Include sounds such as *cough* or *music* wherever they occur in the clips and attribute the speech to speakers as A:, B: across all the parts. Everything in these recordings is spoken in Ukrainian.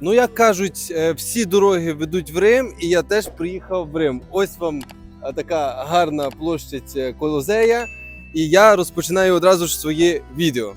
A: Ну, як кажуть, е, всі дороги ведуть в Рим, і я теж приїхав в Рим. Ось вам е, така гарна площадь е, Колозея, і я розпочинаю одразу ж своє відео.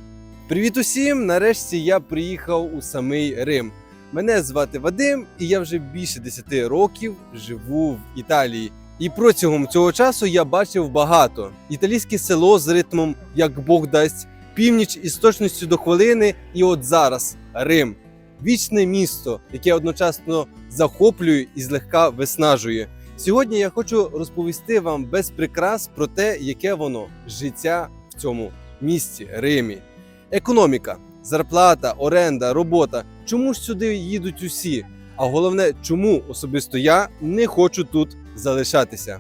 A: Привіт усім! Нарешті я приїхав у самий Рим. Мене звати Вадим, і я вже більше 10 років живу в Італії. І протягом цього часу я бачив багато: італійське село з ритмом як Бог дасть, північ із точністю до хвилини, і от зараз Рим. Вічне місто, яке одночасно захоплює і злегка виснажує. Сьогодні я хочу розповісти вам без прикрас про те, яке воно життя в цьому місті Римі. Економіка, зарплата, оренда, робота. Чому ж сюди їдуть усі? А головне, чому особисто я не хочу тут залишатися?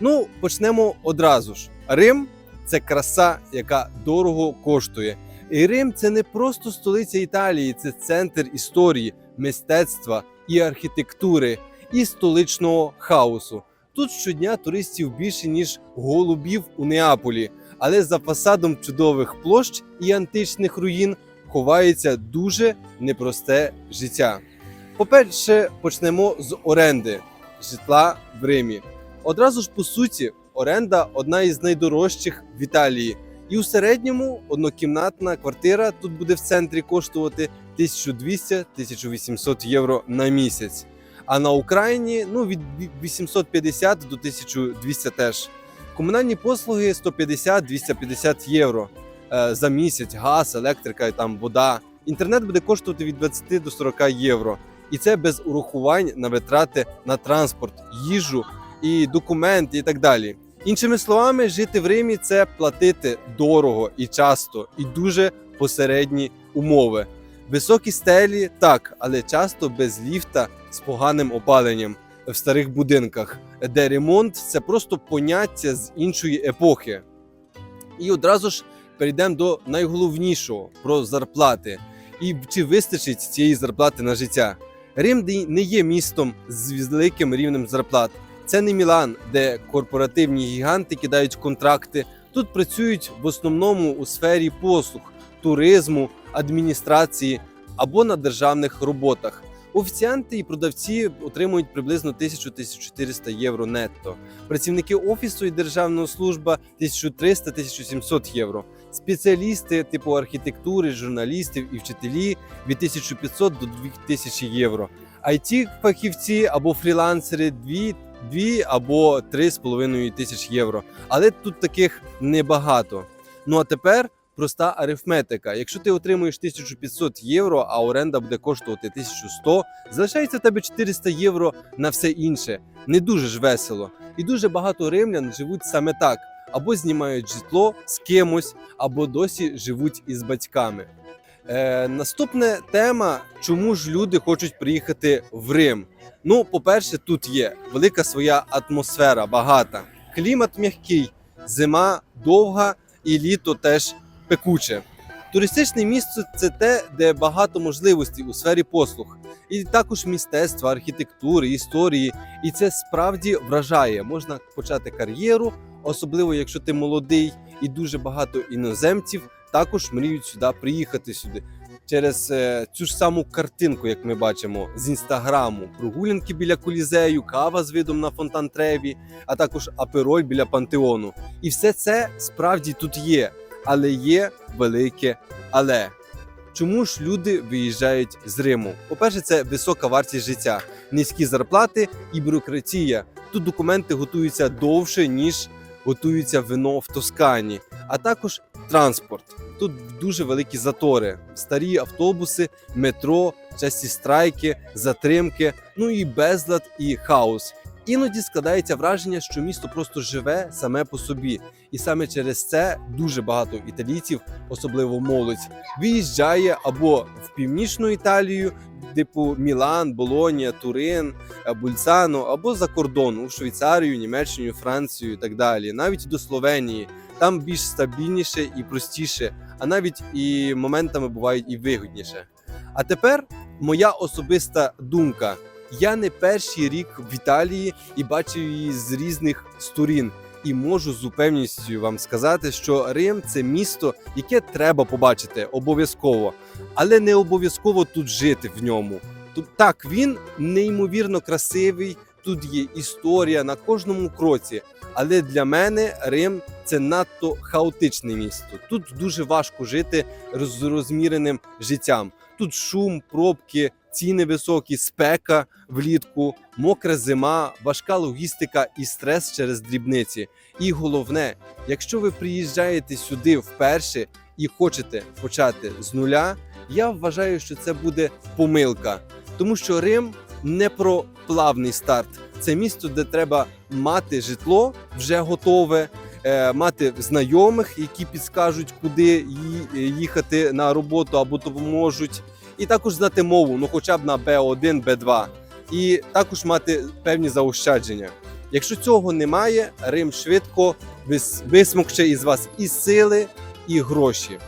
A: Ну, почнемо одразу ж. Рим це краса, яка дорого коштує. І Рим це не просто столиця Італії, це центр історії, мистецтва і архітектури, і столичного хаосу. Тут щодня туристів більше ніж голубів у Неаполі, але за фасадом чудових площ і античних руїн ховається дуже непросте життя. По-перше, почнемо з оренди житла в Римі. Одразу ж по суті, оренда одна із найдорожчих в Італії. І у середньому однокімнатна квартира тут буде в центрі коштувати 1200-1800 євро на місяць. А на Україні ну від 850 до 1200 теж. Комунальні послуги 150-250 євро е, за місяць, газ, електрика, і там вода. Інтернет буде коштувати від 20 до 40 євро. І це без урахувань на витрати на транспорт, їжу і документи, і так далі. Іншими словами, жити в Римі це платити дорого і часто, і дуже посередні умови. Високі стелі так, але часто без ліфта з поганим опаленням в старих будинках, де ремонт це просто поняття з іншої епохи. І одразу ж перейдемо до найголовнішого про зарплати. І чи вистачить цієї зарплати на життя? Рим не є містом з великим рівнем зарплат. Це не Мілан, де корпоративні гіганти кидають контракти. Тут працюють в основному у сфері послуг, туризму, адміністрації або на державних роботах. Офіціанти і продавці отримують приблизно 1000-1400 євро нетто. Працівники офісу і державна служба 1300-1700 євро. Спеціалісти типу архітектури, журналістів і вчителі від 1500 до 2000 євро. it фахівці або фрілансери 2 2 або 3,5 тисяч євро. Але тут таких небагато. Ну а тепер проста арифметика. Якщо ти отримуєш 1500 євро, а оренда буде коштувати 1100, залишається в тебе 400 євро на все інше. Не дуже ж весело. І дуже багато римлян живуть саме так: або знімають житло з кимось, або досі живуть із батьками. Е, наступна тема: чому ж люди хочуть приїхати в Рим? Ну, по-перше, тут є велика своя атмосфера, багата. Клімат м'який, зима довга і літо теж пекуче. Туристичне місце це те, де багато можливостей у сфері послуг, і також мистецтва, архітектури, історії. І це справді вражає. Можна почати кар'єру, особливо якщо ти молодий, і дуже багато іноземців також мріють сюди приїхати сюди через е, цю ж саму картинку, як ми бачимо з інстаграму, прогулянки біля колізею, кава з видом на фонтан Треві, а також апероль біля пантеону. І все це справді тут є, але є велике але. Чому ж люди виїжджають з Риму? По-перше, це висока вартість життя, низькі зарплати і бюрократія. Тут документи готуються довше ніж готується вино в Тоскані, а також транспорт. Тут дуже великі затори, старі автобуси, метро, часті страйки, затримки, ну і безлад і хаос. Іноді складається враження, що місто просто живе саме по собі, і саме через це дуже багато італійців, особливо молодь, виїжджає або в північну Італію, типу Мілан, Болонія, Турин, е, Бульцано, або за кордон у Швейцарію, Німеччину, Францію і так далі, навіть до Словенії. Там більш стабільніше і простіше, а навіть і моментами бувають і вигідніше. А тепер моя особиста думка. Я не перший рік в Італії і бачив її з різних сторін. І можу з упевненістю вам сказати, що Рим це місто, яке треба побачити обов'язково, але не обов'язково тут жити в ньому. Тут так, він неймовірно красивий. Тут є історія на кожному кроці. Але для мене Рим це надто хаотичне місто. Тут дуже важко жити з розміреним життям. Тут шум, пробки, ціни високі, спека влітку, мокра зима, важка логістика і стрес через дрібниці. І головне, якщо ви приїжджаєте сюди вперше і хочете почати з нуля, я вважаю, що це буде помилка, тому що Рим не про плавний старт. Це місто, де треба мати житло вже готове, е, мати знайомих, які підскажуть, куди їхати на роботу або допоможуть, і також знати мову, ну хоча б на B1, B2, і також мати певні заощадження. Якщо цього немає, Рим швидко вис- висмокче із вас і сили, і гроші.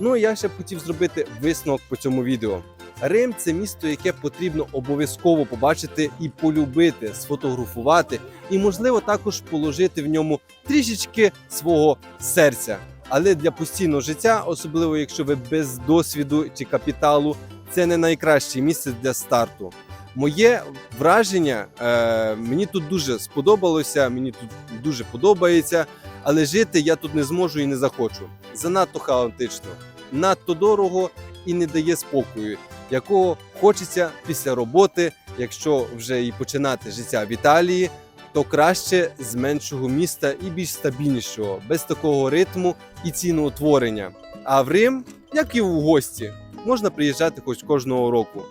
A: Ну і я ще б хотів зробити висновок по цьому відео. Рим це місто, яке потрібно обов'язково побачити і полюбити, сфотографувати, і, можливо, також положити в ньому трішечки свого серця. Але для постійного життя, особливо якщо ви без досвіду чи капіталу, це не найкраще місце для старту. Моє враження е, мені тут дуже сподобалося, мені тут дуже подобається, але жити я тут не зможу і не захочу. Занадто хаотично, надто дорого і не дає спокою, якого хочеться після роботи, якщо вже і починати життя в Італії, то краще з меншого міста і більш стабільнішого, без такого ритму і ціноутворення. А в Рим, як і в гості, можна приїжджати хоч кожного року.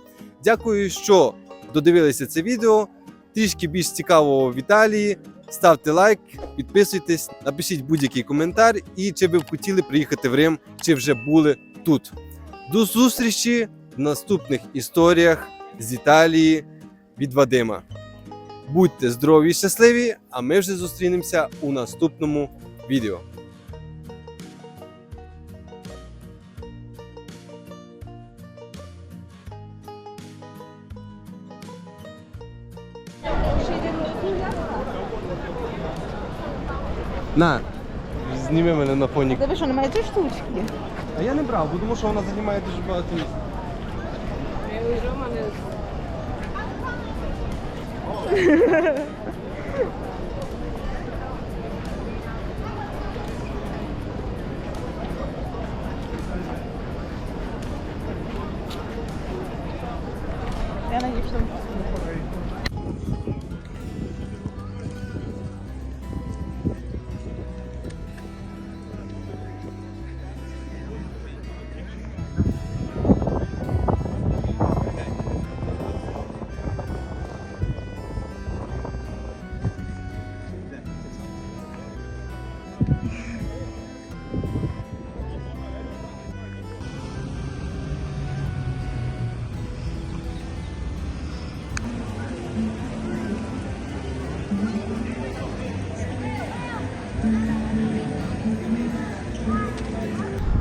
A: Дякую, що додивилися це відео. Трішки більш цікавого в Італії. Ставте лайк, підписуйтесь, напишіть будь-який коментар і чи ви б хотіли приїхати в Рим, чи вже були тут. До зустрічі в наступних історіях з Італії від Вадима. Будьте здорові і щасливі, а ми вже зустрінемося у наступному відео. На, зніми мене на фоні.
B: Тебе що, немає цієї штучки?
A: А я не брав, бо тому що вона займає дуже багато місця.
B: Я надію, що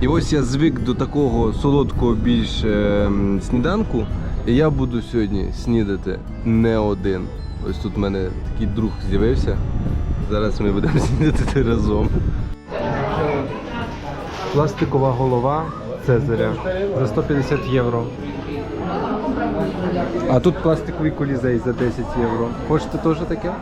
A: І ось я звик до такого солодкого більш е, сніданку. І я буду сьогодні снідати не один. Ось тут в мене такий друг з'явився. Зараз ми будемо *laughs* снідати разом. Пластикова голова Цезаря за 150 євро. А тут пластиковий колізей за 10 євро. Хочете теж таке?